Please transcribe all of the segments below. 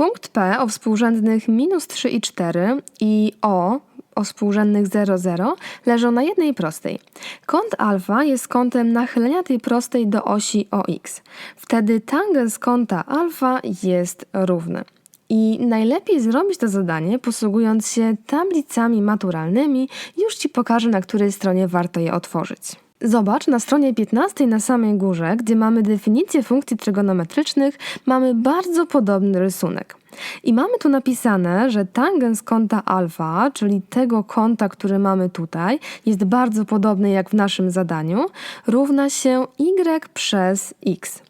Punkt P o współrzędnych minus 3 i 4 i O o współrzędnych 0, 0 leżą na jednej prostej. Kąt alfa jest kątem nachylenia tej prostej do osi OX. Wtedy tangens kąta alfa jest równy. I najlepiej zrobić to zadanie posługując się tablicami maturalnymi. Już Ci pokażę, na której stronie warto je otworzyć. Zobacz, na stronie 15 na samej górze, gdzie mamy definicję funkcji trygonometrycznych, mamy bardzo podobny rysunek. I mamy tu napisane, że tangens kąta alfa, czyli tego kąta, który mamy tutaj, jest bardzo podobny jak w naszym zadaniu, równa się y przez x.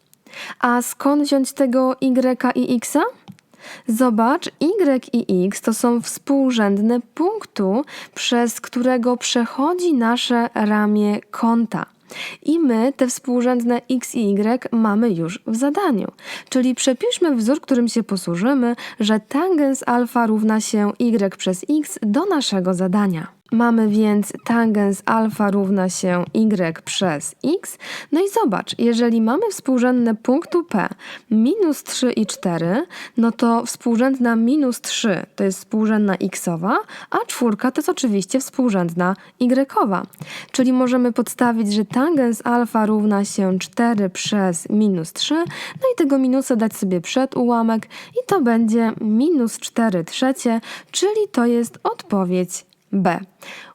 A skąd wziąć tego y i x? Zobacz, y i x to są współrzędne punktu, przez którego przechodzi nasze ramię kąta. I my te współrzędne x i y mamy już w zadaniu. Czyli przepiszmy wzór, którym się posłużymy, że tangens alfa równa się y przez x do naszego zadania. Mamy więc tangens alfa równa się y przez x. No i zobacz, jeżeli mamy współrzędne punktu P minus 3 i 4, no to współrzędna minus 3 to jest współrzędna xowa, a czwórka to jest oczywiście współrzędna y. Czyli możemy podstawić, że tangens alfa równa się 4 przez minus 3, no i tego minusa dać sobie przed ułamek i to będzie minus 4 trzecie, czyli to jest odpowiedź B.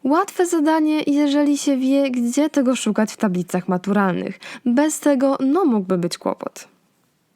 Łatwe zadanie, jeżeli się wie, gdzie tego szukać w tablicach maturalnych. Bez tego, no mógłby być kłopot.